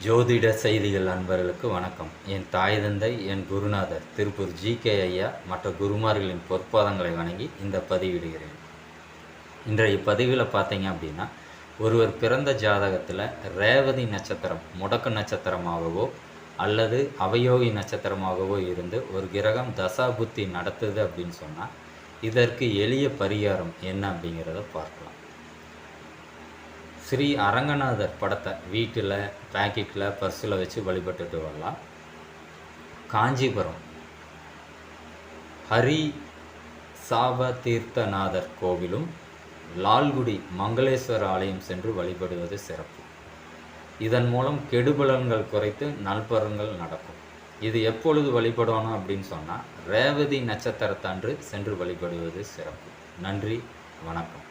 ஜோதிட செய்திகள் அன்பர்களுக்கு வணக்கம். என் தாய் தந்தை என் குருநாதர் திருப்பூர் ஜி. கே. ஐயா மற்ற குருமார்களின் பொற்பாதங்களை வணங்கி இந்த பதிவிடுகிறேன். இன்றைய பதிவில் பார்த்தீங்க அப்படின்னா ஒருவர் பிறந்த ஜாதகத்தில் ரேவதி நட்சத்திரம் முடக்கு நட்சத்திரமாகவோ அல்லது அவயோகி நட்சத்திரமாகவோ இருந்து ஒரு கிரகம் தசாபுத்தி நடத்துது அப்படின்னு சொன்னால் இதற்கு எளிய பரிகாரம் என்ன அப்படிங்கிறத பார்க்கலாம். ஸ்ரீ அரங்கநாதர் படத்தை வீட்டில் பேக்கெட்டில் பர்ஸில் வச்சு வழிபட்டுட்டு வரலாம். காஞ்சிபுரம். ஹரி சாப தீர்த்தநாதர் கோவிலும் லால்குடி மங்களேஸ்வர ஆலயம் சென்று வழிபடுவது சிறப்பு. இதன் மூலம் கெடுபலன்கள் குறைத்து நல்பலன்கள் நடக்கும். இது எப்பொழுது வழிபடணும் அப்படின்னு சொன்னால் ரேவதி நட்சத்திரத்தன்று சென்று வழிபடுவது சிறப்பு. நன்றி வணக்கம்.